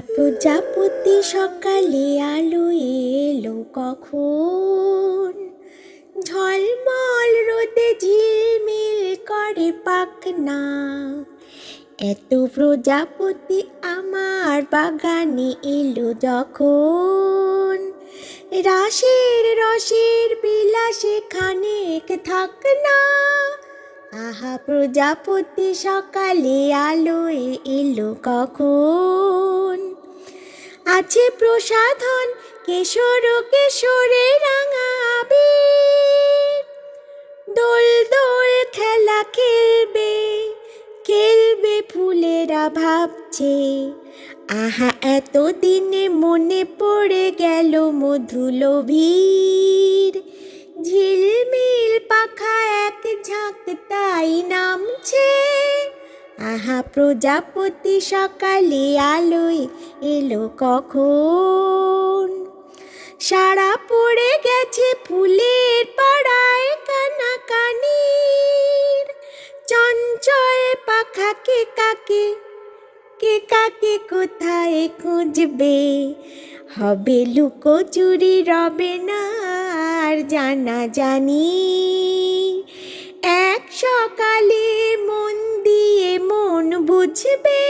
প্রজাপতি সকালে আলো এলো কখন? ঝলমল রোদে ঝিলমিল করে পাখনা। এত প্রজাপতি আমার বাগানে এলো যখন? রাসের রসের বিলাসে খানেক থাক না আহা প্রজাপতি সকালে আলোয় এলো কখন? আছে প্রসাধন কেশর কেশরে রাঙা আবির দোল দোল খেলা খেলবে খেলবে ফুলেরা ভাবছে। আহা, এতদিনে মনে পড়ে গেল মধুলোভীর। ঝিলমিল পাখা এক ঝাঁক তাই নামছে। আহা প্রজাপতি সকালে আলোয় এলো কখন? সারা পড়ে গেছে ফুলের পাড়ায় কানাকানির। চঞ্চল পাখাকে কাকে, কে কাকে কোথায় খুঁজবে? হবে লুকোচুরি রবে না আর জানা জানি এক সকালে মন দিয়ে মন বুঝবে।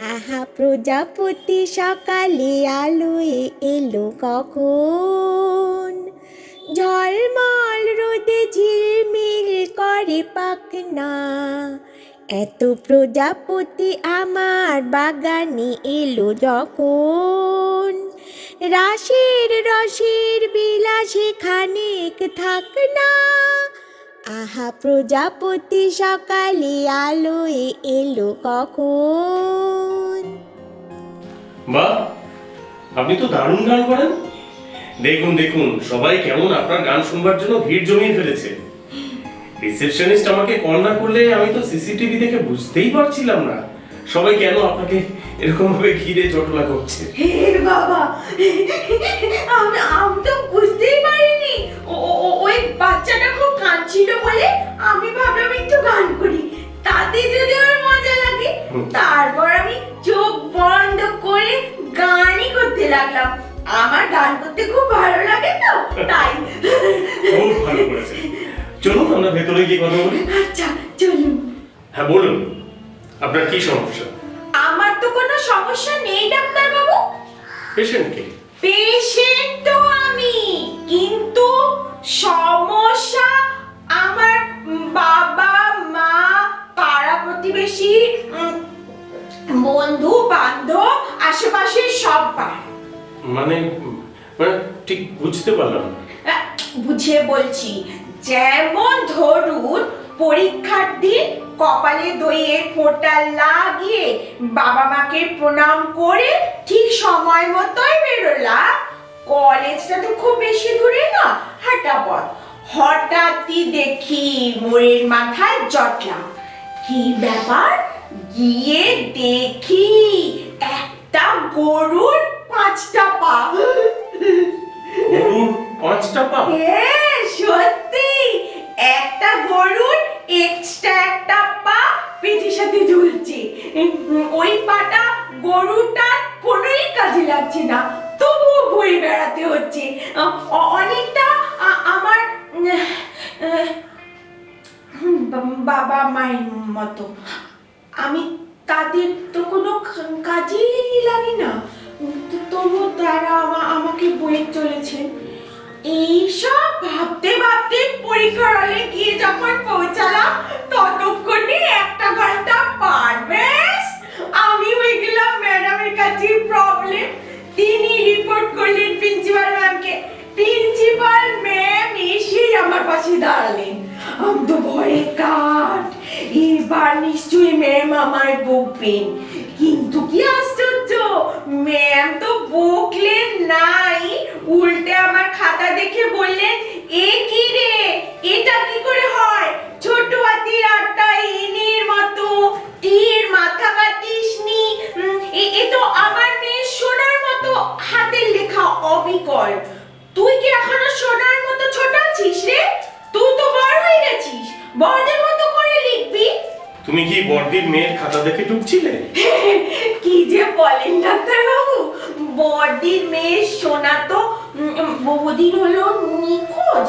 আহা, প্রজাপতি, সকালে আলোয় এলো কখন? ঝলমল রোদে ঝিলমিল করে পাখনা। এত প্রজাপতি আমার বাগানে এলো যখন? রাসের রসের বিলাসে খানিক থাক না আহা প্রজাপতি সকালে আলোয় এলো কখন? বাহ আপনি তো দারুণ গান করেন। দেখুন দেখুন সবাই কেমন আপনার গান শুনবার জন্য ভিড় জমিয়ে ফেলেছে। রিসেপশনিস্ট আমাকে কল না করলে আমি তো সিসিটিভি দেখে বুঝতেই পারছিলাম না। সবাই কেন আপনাকে এরকম ভাবে ঘিরে জটলা করছে? হে বাবা আমি আমি তো বুঝতেই পারিনি। ও- ও- ও- ওই বাচ্চাটা খুব কাঁদছিল বলে আমি ভাবলাম একটু গান করি। তাতে যদি ওর মজা লাগে তারপর আমি চোখ বন্ধ করে গানই করতে লাগলাম। আমার গান করতে খুব ভালো লাগে তো তাই। খুব ভালো করেছেন চলুন আমরা ভেতরে গিয়ে কথা বলি। আচ্ছা চলুন। হ্যাঁ বলুন আপনার কি সমস্যা? আমার তো কোনো সমস্যা নেই ডাক্তার বাবু পেশেন্ট বন্ধু বান্ধব আশেপাশের সবাই মানে মানে ঠিক বুঝতে পারলাম না। বুঝে বলছি যেমন ধরুন পরীক্ষার দিন কপালে দইয়ের ফোঁটা লাগিয়ে বাবা মাকে প্রণাম করে ঠিক সময় মতোই বেরোলাম কলেজটা তো খুব বেশি দূরে না হাঁটা পথ। হঠাৎই দেখি মোড়ের মাথায় জটলাম কি ব্যাপার? গিয়ে দেখি একটা গরুর পাঁচটা পা। গরুর পাঁচটা পা? হ্যাঁ সত্যি। একটা গরুর এক্সট্রা একটা পা পেটের সাথে ঝুলছে। ওই পাটা গরুটার কোনোই কাজে লাগছে না তবুও বয়ে বেড়াতে হচ্ছে। অনেকটা আমার বাবা মায়ের মতো। আমি তাদের তো কোনো কাজেই লাগে না। তবু তারা আমা- আমাকে বয়ে চলেছেন এইসব ভাবতে ভাবতে পরীক্ষার হলে গিয়ে যখন পৌঁছালাম, ততক্ষণে একটা ঘণ্টা পার। ব্যাস, আমি হয়ে গেলাম ম্যাডামের কাছে প্রবলেম তিনি রিপোর্ট করলেন প্রিন্সিপাল ম্যামকে প্রিন্সিপাল ম্যাম এসেই আমার পাশে দাঁড়ালেন। আমি তো ভয়ে কাঠ এবার নিশ্চয়ই ম্যাম আমায় বকবেন। কিন্তু কি আশ্চর্য ম্যাম তো বকলেন নাই। উল্টে আমার খাতা দেখে বললেন, এ কি রে? এটা কি করে হয়? ছোট হাতির আটটা ইনির মতো। তীর মাথা কাটিসনি এ তো আমার মেয়ে সোনার মতো হাতের লেখা অবিকল। তুই কি এখনও সোনার মতো ছোট আছিস রে? তুই তো বড় হয়ে গেছিস। বড়দের মতো করে লিখবি। তুমি কি বড়দির মেয়ের খাতা দেখে ঢুকছিলে কি যে বলেন ডাক্তারবাবু। বড়দির মেয়ে সোনা তো বহুদিন হলো নিখোঁজ।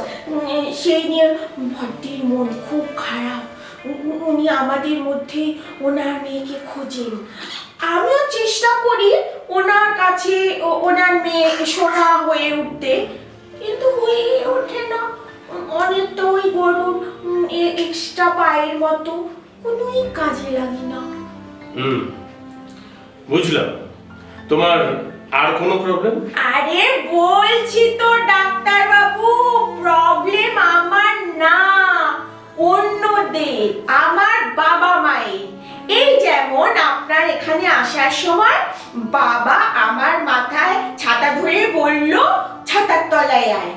সেই নিয়ে বড়দির মন খুব খারাপ। উনি আমাদের মধ্যে ওনার মেয়েকে খোঁজেন। আমিও চেষ্টা করি ওনার কাছে ওনার মেয়ে সোনা হয়ে উঠতে। কিন্তু হয়ে ওঠে না। অনেকটা ওই গরুর এক্সট্রা পায়ের মতো কোনোই কাজে লাগে না। হুম বুঝলাম। তোমার আর কোনো প্রবলেম আরে বলছি তো ডাক্তার বাবু প্রবলেম আমার না। অন্যদের আমার বাবা মায়ের। এই যেমন আপনার এখানে আসার সময় বাবা আমার মাথায় ছাতা ধরে বলল ছাতার তলায় আয়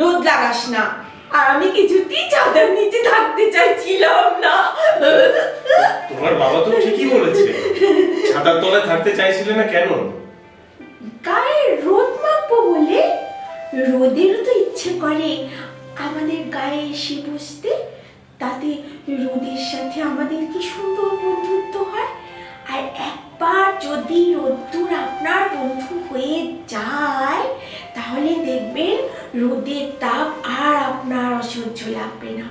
রোদ লাগাস না। আর আমি কিছুতেই ছাতার নিচে থাকতে চাইছিলাম না। তোমার বাবা তো ঠিকই বলেছে। ছাতার তলায় থাকতে চাইছিলে না কেন? গায়ে রোদ মাখবো বলে? রোদেরও তো ইচ্ছে করে আমাদের গায়ে এসে বসতে। তাতে রোদের সাথে আমাদের কি সুন্দর বন্ধুত্ব হয়? আর একবার যদি রোদ্দুর আপনার বন্ধু হয়ে যায়, তাহলে দেখবেন রোদের তাপ আর আপনার অসহ্য লাগবে না।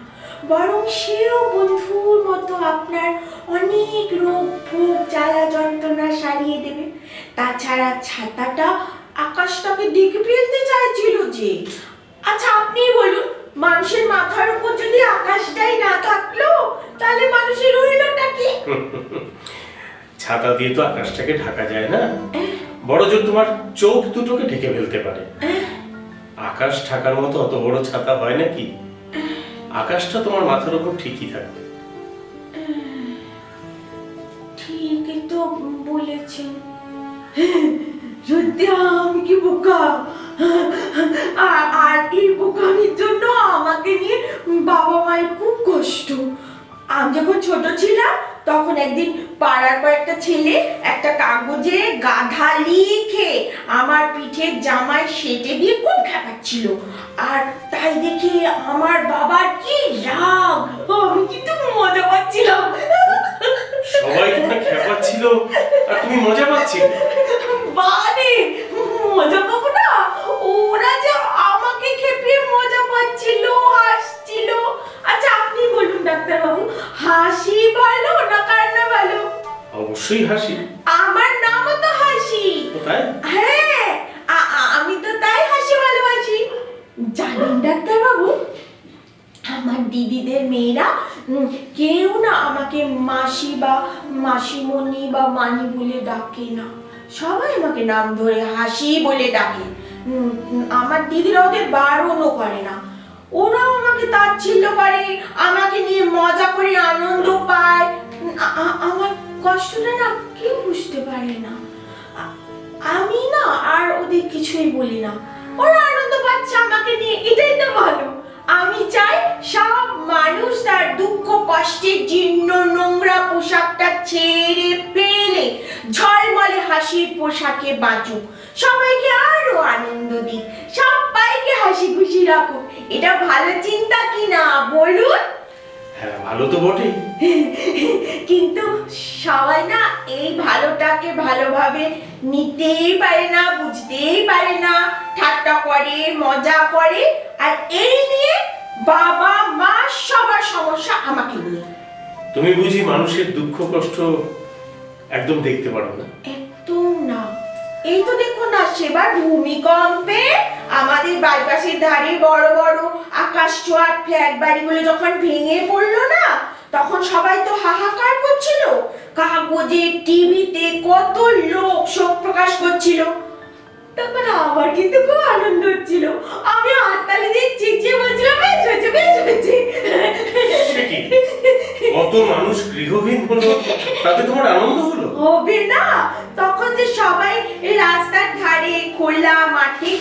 বরং সেও বন্ধুর মতো আপনার অনেক রোগ, ভোগ, জ্বালা, যন্ত্রণা সারিয়ে দেবে। তাছাড়া ছাতাটা আকাশটাকে দেখে ফেলতে চাইছিল যে আচ্ছা আপনি বলুন, মানুষের মাথার উপর যদি আকাশটাই না থাকল, তাহলে মানুষের রইলটা কি? ছাতা দিয়ে তো আকাশটাকে ঢাকা যায় না? বড় জোর তোমার চোখ দুটোকে ঢেকে ফেলতে পারে। আকাশ ঢাকার মতো অত বড় ছাতা হয় নাকি? আকাশটা তোমার মাথার উপর ঠিকই থাকবে। ঠিকই তো বলেছেন। সত্যি, আমি কি বোকা? আর আর এই বোকামির জন্য আমাকে নিয়ে বাবা মায়ের খুব কষ্ট। আমি যখন ছোট ছিলাম তখন একদিন পাড়ার কয়েকটা ছেলে একটা কাগজে গাধা লিখে আমার পিঠের জামায় সেটে দিয়ে খুব খেপাচ্ছিল আর তাই দেখে আমার বাবার কি রাগ। আমি কিন্তু মজা পাচ্ছিলাম। সবাই তোমার খেপাচ্ছিল আর তুমি মজা পাচ্ছিলে? বারে মজা পাবো অবশ্যই হাসি। আমার নামও তো হাসি। কোথায়? হ্যাঁ আমি তো তাই হাসি ভালোবাসি। জানেন ডাক্তারবাবু আমার দিদিদের মেয়েরা কেউ না আমাকে মাসি বা মাসিমণি বা মানি বলে ডাকে না। সবাই আমাকে নাম ধরে হাসি বলে ডাকে। আমার দিদিরা ওদের বারণও করে না। ওরাও আমাকে তাচ্ছিল্য করে আমাকে নিয়ে মজা করে আনন্দ পায়। আমার কষ্টটা না কেউ বুঝতে পারে না। আমি না আর ওদের কিছুই বলি না। ওরা আনন্দ পাচ্ছে আমাকে নিয়ে, এটাই তো ভালো। আমি চাই সব মানুষ তার দুঃখ, কষ্টের জীর্ণ নোংরা পোশাকটা ছেড়ে ফেলে, ঝলমলে হাসির পোশাকে বাঁচুক। সবাইকে আরও আনন্দ দিক, সবাইকে হাসি খুশি রাখুক। এটা ভালো চিন্তা কি না, বলুন? হ্যাঁ ভালো তো বটেই। কিন্তু সবাই না এই ভালোটাকে ভালোভাবে নিতেই পারে না বুঝতেই পারে না। ঠাট্টা করে মজা করে আর এই নিয়ে বাবা মা সবার সমস্যা আমাকে নিয়ে। তুমি বুঝি মানুষের দুঃখ কষ্ট একদম দেখতে পারো না। না এই তো দেখুন না, সেবার ভূমিকম্পে আমাদের বাইপাসের ধারে বড় বড় আকাশ ছোঁয়া ফ্ল্যাট বাড়িগুলো যখন ভেঙে পড়ল না, তখন সবাই তো হাহাকার করছিল। কাগজে টিভিতে কত লোক শোক প্রকাশ করছিল। তখন আমার কিন্তু খুব আনন্দ হচ্ছিল। আমি হাততালি দিয়ে চেঁচিয়ে বলছিলাম বেশ হয়েছে বেশ হয়েছে। কত মানুষ গৃহহীন হলো তাতে তোমার আনন্দ হলো? হবে না। তখন যে সবাই রাস্তার ধারে খোলা মাঠে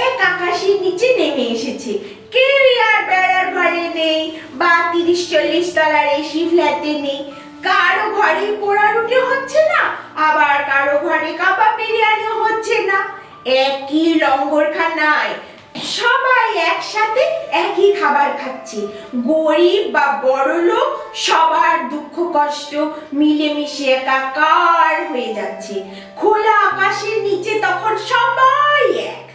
এক আকাশের নিচে নেমে এসেছে। কেউই আর বেড়ার ঘরে নেই বা তিরিশ চল্লিশ তলার এসি ফ্ল্যাটে নেই। কারও ঘরে পোড়া রুটি হচ্ছে না আবার কারও ঘরে কাবাব বিরিয়ানি হচ্ছে না। একই লঙ্গরখানায় সবাই একসাথে একই খাবার খাচ্ছে। গরিব বা বড় লোক সবার দুঃখ কষ্ট মিলেমিশে একাকার হয়ে যাচ্ছে। খোলা আকাশের নিচে তখন সবাই এক।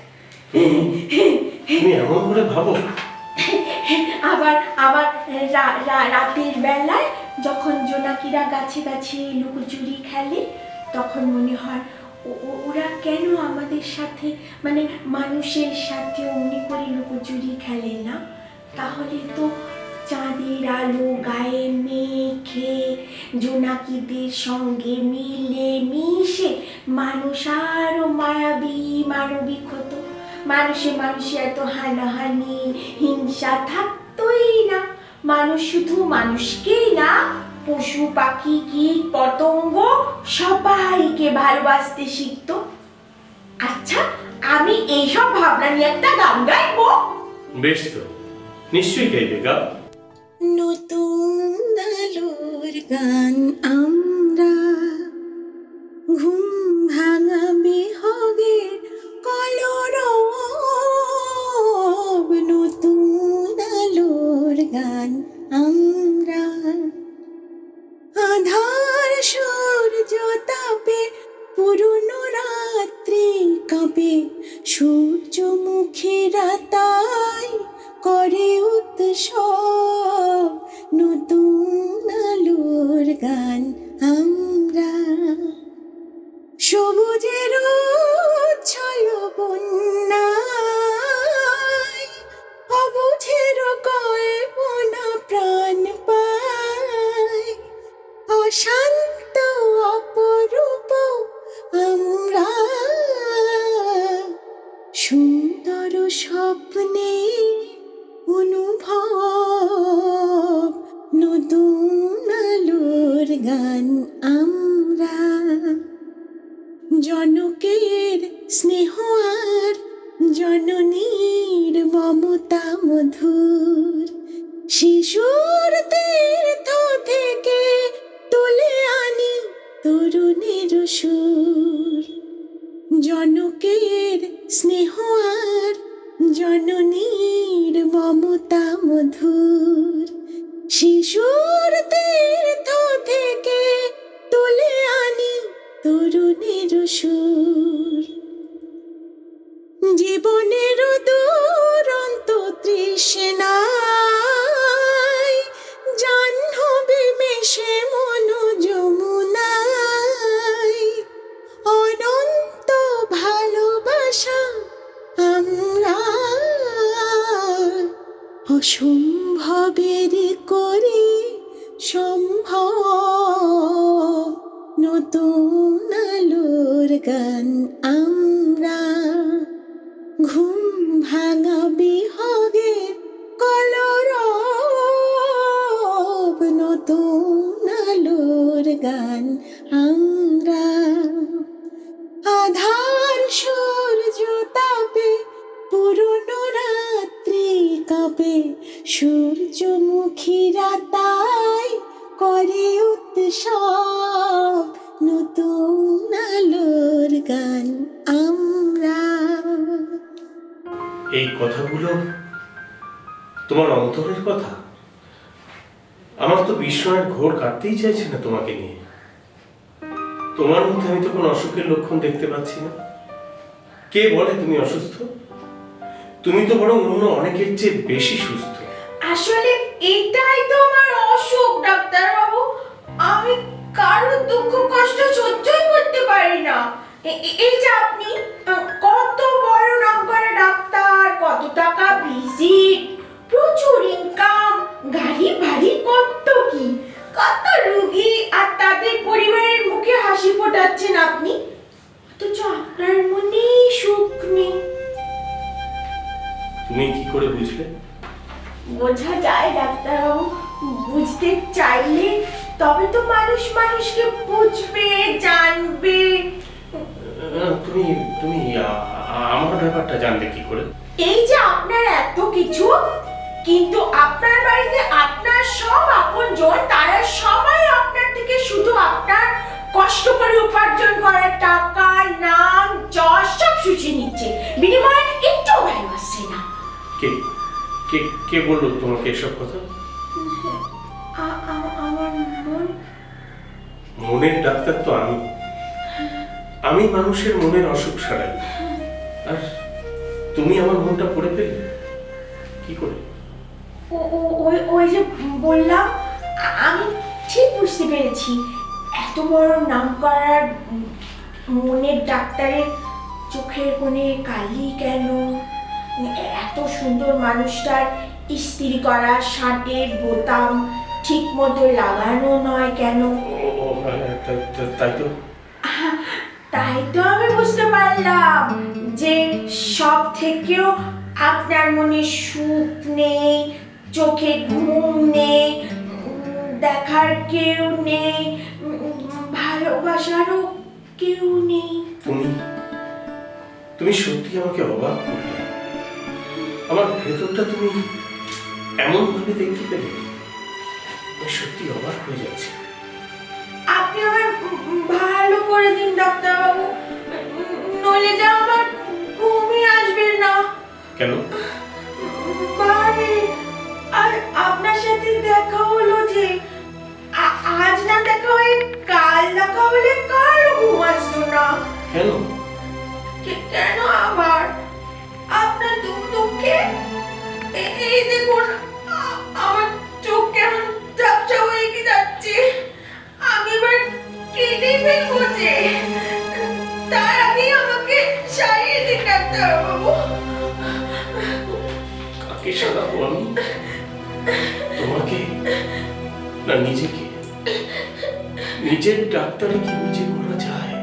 তুমি এমন করে ভাবো। আবার আবার রাতের বেলায় যখন জোনাকিরা গাছে গাছে লুকোচুরি খেলে তখন মনে হয় ওরা কেন আমাদের সাথে মানে মানুষের সাথে অমনি করে লুকোচুরি খেলে না? তাহলে তো চাঁদের আলো গায়ে মেখে, জোনাকিদের সঙ্গে মিলে মিশে মানুষ আরও মায়াবী, মানবিক হতো। মানুষে মানুষে এত হানাহানি, হিংসা থাকতোই না। মানুষ শুধু মানুষকেই না পশু পাখি কীট পতঙ্গ সবাইকে ভালোবাসতে শিখত। আচ্ছা আমি এইসব ভাবনা নিয়ে একটা গান গাইবো? বেশ তো। নিশ্চয়ই গাইবে গা নতুন আলোর গান করে উৎসব নতুন আলোর গান আমরা। এই কথাগুলো তোমার অন্তরের কথা? আমার তো বিস্ময়ের ঘোর কাটতেই চাইছে না তোমাকে নিয়ে। তোমার মধ্যে আমি তো কোনো অসুখের লক্ষণ দেখতে পাচ্ছি না। কে বলে তুমি অসুস্থ? তুমি তো বরং অন্য অনেকের চেয়ে বেশি সুস্থ। আসলে এটাই তো আমার অসুখ ডাক্তারবাবু আমি কারও দুঃখ কষ্ট সহ্যই করতে পারি না। এই যে আপনি কত বড় নাম করে ডাক্তার কত টাকা ভিজিট প্রচুর ইনকাম গাড়ি বাড়ি কত কি? কত রুগী আর তাদের পরিবারের মুখে হাসি ফোটাচ্ছেন আপনি? অথচ আপনার মনে সুখ নেই। তুমি কি করে বুঝলে? বোঝা যায় ডাক্তারবাবু। বুঝতে চাইলে তবে তো মানুষ মানুষকে বুঝবে জানবে। তুমি তুমি আমার ব্যাপারটা জানলে কি করে? এই যে আপনার এত কিছু কিন্তু আপনার বাড়িতে আপনার সব আপনজন তারা সবাই আপনার থেকে শুধু আপনার কষ্ট করে উপার্জন করার টাকা নাম যশ সব শুষে নিচ্ছে। বিনিময়ে একটু ভালোবাসছে না। কে কে কে বলল তোমাকে এসব কথা? মনের ডাক্তার তো আমি। আমি মানুষের মনের অসুখ সারাই। আর তুমি আমার মনটা পড়ে ফেললে? কি করে? ওই ওই যে বললাম, আমি ঠিক বুঝতে পেরেছি। এত বড় নাম করার মনের ডাক্তারের চোখের কোণে কালি কেন? এত সুন্দর মানুষটার ইস্ত্রি করা, শার্টের বোতাম ঠিক মতো লাগানো নয় কেন? তো তাই তো? আমি বুঝতে পারলাম যে সব থেকেও আপনার মনে সুখ নেই চোখে ঘুম নেই দেখার কেউ নেই ভালোবাসারও কেউ নেই। তুমি তুমি সত্যি আমাকে অবাক করলে। আমার ভেতরটা তুমি এমন ভাবে দেখতে পেলে আমি সত্যি অবাক হয়ে যাচ্ছি। আপনি আমার ভালো করে দিন ডাক্তারবাবু। নইলে যে আমার ঘুমই আসবে না। কেন? মানে আর আপনার সাথে দেখা হলো যে আজ না দেখা হয়ে কাল দেখা হলে কার ঘুম আসতো না? কেন? কেন আবার? আপনার দুঃখ এই দেখুন আমার ঝাপসা হয়ে কি যাচ্ছে। আমি এবার কেটে ফেলব যে তার আগে আমাকে সারিয়ে দিন ডাক্তারবাবু। কাকে সারাবো আমি? তোমাকে না নিজেকে? নিজের ডাক্তারি কি নিজে করা যায়?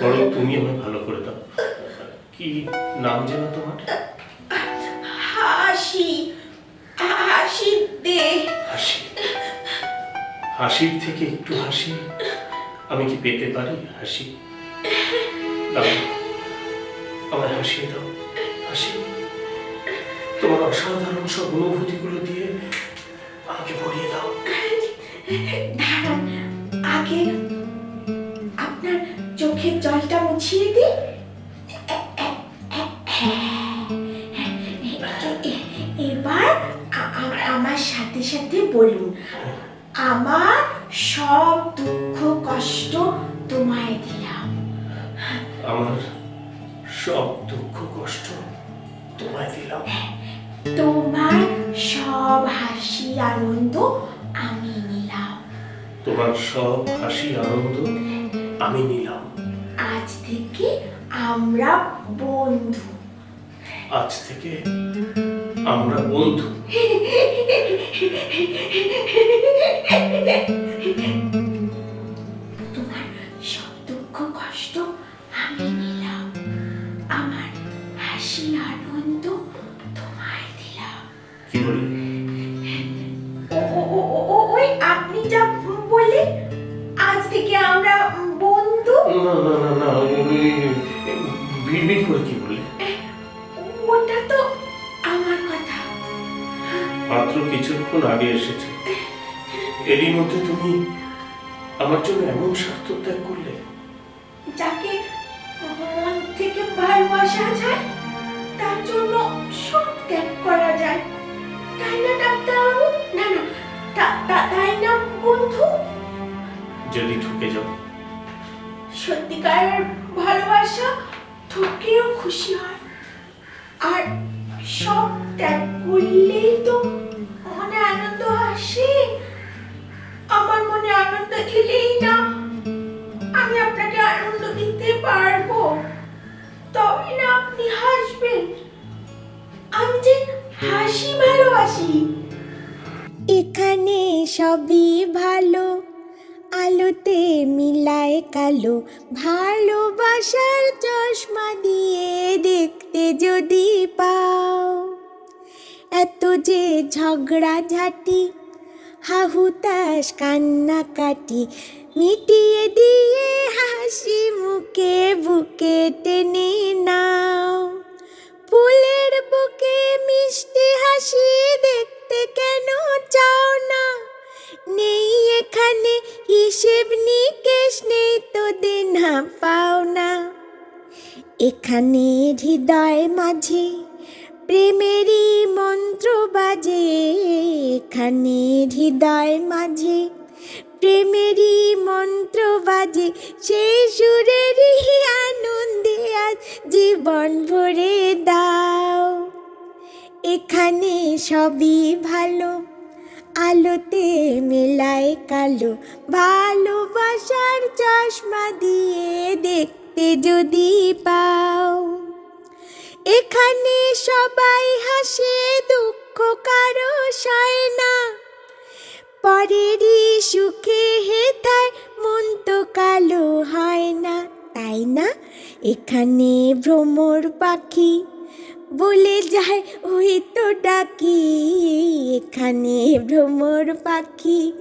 বরং তুমি আমায় ভালো করে দাও। কি নাম যেন তোমার? হাসি হাসি হাসির থেকে একটু হাসি। আমি কি পেতে পারি হাসি? দাও, আমায় হাসিয়ে দাও, হাসি। তোমার অসাধারণ সব অনুভূতিগুলো দিয়ে আমাকে ভরিয়ে দাও। আগে আপনার চোখের জলটা মুছিয়ে দি এবার আমার সাথে সাথে বলুন। আমার সব দুঃখ কষ্ট তোমায় দিলাম। আমার সব দুঃখ কষ্ট তোমায় দিলাম। তোমার সব হাসি আনন্দ আমি নিলাম। তোমার সব হাসি আনন্দ আমি নিলাম। আজ থেকে আমরা বন্ধু। আজ থেকে আমরা বন্ধু। কিছুক্ষণ আগে এসেছে। এরই মধ্যে তুমি আমার জন্য এমন স্বার্থ ত্যাগ করলে। যাকে মন থেকে ভালোবাসা যায় তার জন্য সব ত্যাগ করা যায়। তাই না ডাক্তারবাবু? না না তাই না বন্ধু? যদি ঠকে যাও। সত্যিকারের ভালোবাসা ঠকেও খুশি হয়। আর সব ত্যাগ করলেই তো আনন্দ আসে? আমার মনে আনন্দ এলেই না আমি আপনাকে আনন্দ দিতে পারব। তবে না, আপনি হাসবেন। আমি যে হাসি ভালোবাসি। এখানে সবই ভালো, আলোতে মিলায় কালো। ভালোবাসার চশমা দিয়ে দেখতে যদি পাও, এত যে ঝগড়াঝাটি হাহুতাস কান্নাকাটি মিটিয়ে দিয়ে হাসি মুখে বুকে টেনে নাও। ফুলের বুকে মিষ্টি হাসি দেখতে কেন চাও না? নেই এখানে হিসেব নিকেশ, নেই তো দেনা পাও না এখানে হৃদয় মাঝে প্রেমেরই মন্ত্র বাজে এখানে হৃদয় মাঝে। প্রেমেরই মন্ত্র বাজে সেই সুরেরই আনন্দে আজ জীবন ভরে দাও। এখানে সবই ভালো, আলোতে মেলায় কালো, ভালোবাসার চশমা দিয়ে দেখতে যদি পাও। এখানে সবাই হাসে, দুঃখ কারও সয় না। পরেরই সুখে হেথায়, মন তো কালো হয় না, তাই না? এখানে ভ্রমর পাখি বলে যায়, ওই তো ডাকি, এখানে ভ্রমর পাখি।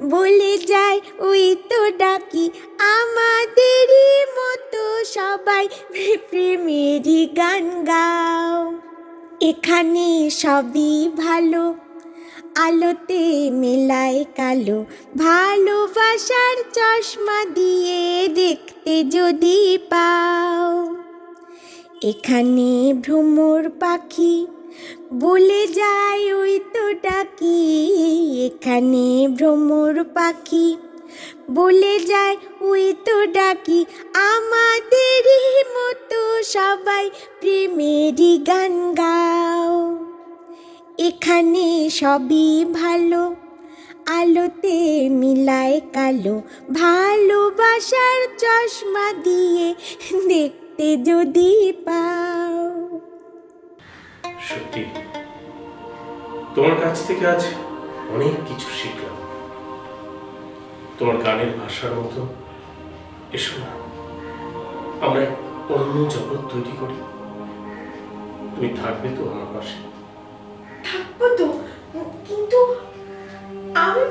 বলে যায়, ওই তো ডাকি, আমাদেরই মতো সবাই প্রেমেরই গান গাও। এখানে সবই ভালো, আলোতে মেলায় কালো, ভালোবাসার চশমা দিয়ে দেখতে যদি পাও। এখানে ভ্রমর পাখি, বলে যায় ওই তো ডাকি। এখানে ভ্রমর পাখি, বলে যায় ওই তো ডাকি। আমাদেরই মতো সবাই প্রেমেরই গান গাও। এখানে সবই ভালো, আলোতে মিলায় কালো। ভালোবাসার চশমা দিয়ে দেখতে যদি পাও। সত্যি? তোমার কাছ থেকে আজ অনেক কিছু শিখলাম। তোমার গানের ভাষার মতো। এসো না আমরা এক অন্য জগৎ তৈরি করি। তুমি থাকবে তো আমার পাশে। থাকব তো কিন্তু আমি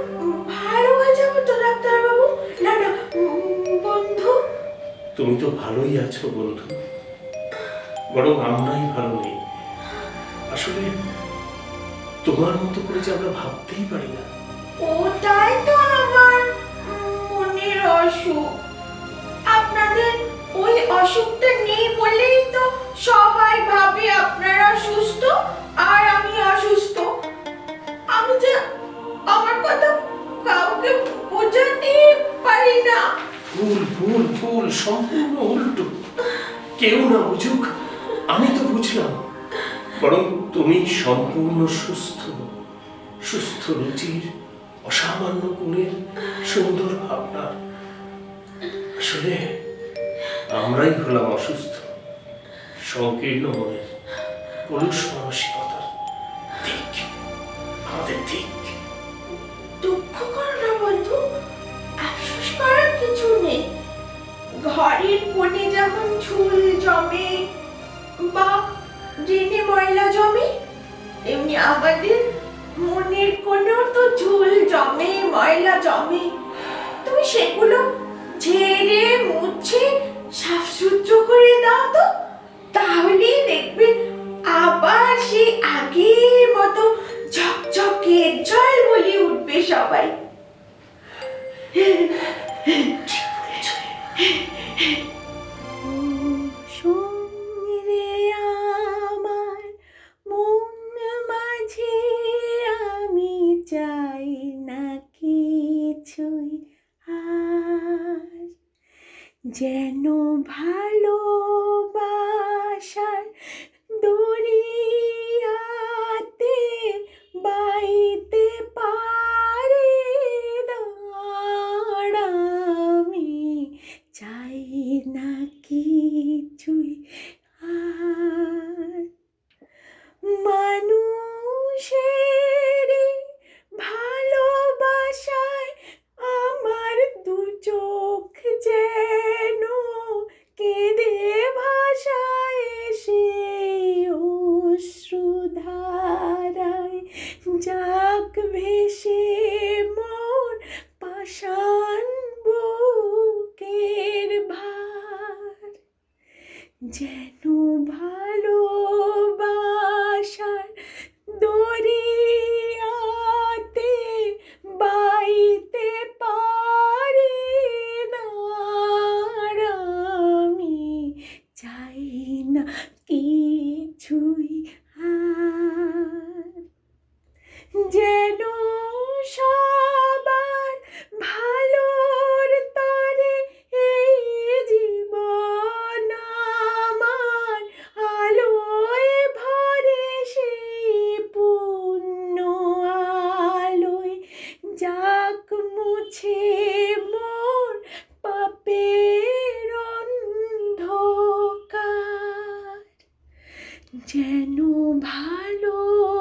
তুমি তো ভালোই আছো, বন্ধু। বরং আমরাই ভালো নেই। আসলে তোমার মতো করে যে আমরা ভাবতেই পারি না। ওটাই তো আমার মনের অসুখ। আপনাদের ওই অসুখটা নেই বলেই তো সবাই ভাবে আপনারা সুস্থ আর আমি অসুস্থ। আমি যে আমার কথা কাউকে পারি না। ভুল ভুল ভুল, সম্পূর্ণ উল্টো। কেউ না বুঝুক, আমি তো বুঝলাম। বরং তুমি সম্পূর্ণ সুস্থ সুস্থ রুচির, অসামান্য গুণের সুন্দর ভাবনার আসলে আমরাই হলাম অসুস্থ, সংকীর্ণ মনের কলুষ মানসিকতার ঘরের কোণে যেমন ঝুল জমে, বা ড্রেনে ময়লা জমে তেমনি আমাদের মনের কোণেও তো ঝুল জমে, ময়লা জমে। তুমি সেগুলো ঝেড়ে, মুছে, সাফসুত্র করে দাও তো, তাহলেই দেখবে আবার সেই আগের মতো ঝকঝকে জল বলে উঠবে সবাই। চাই কিছুই আর যেন ভালোবাসার যেন ভালোবাসার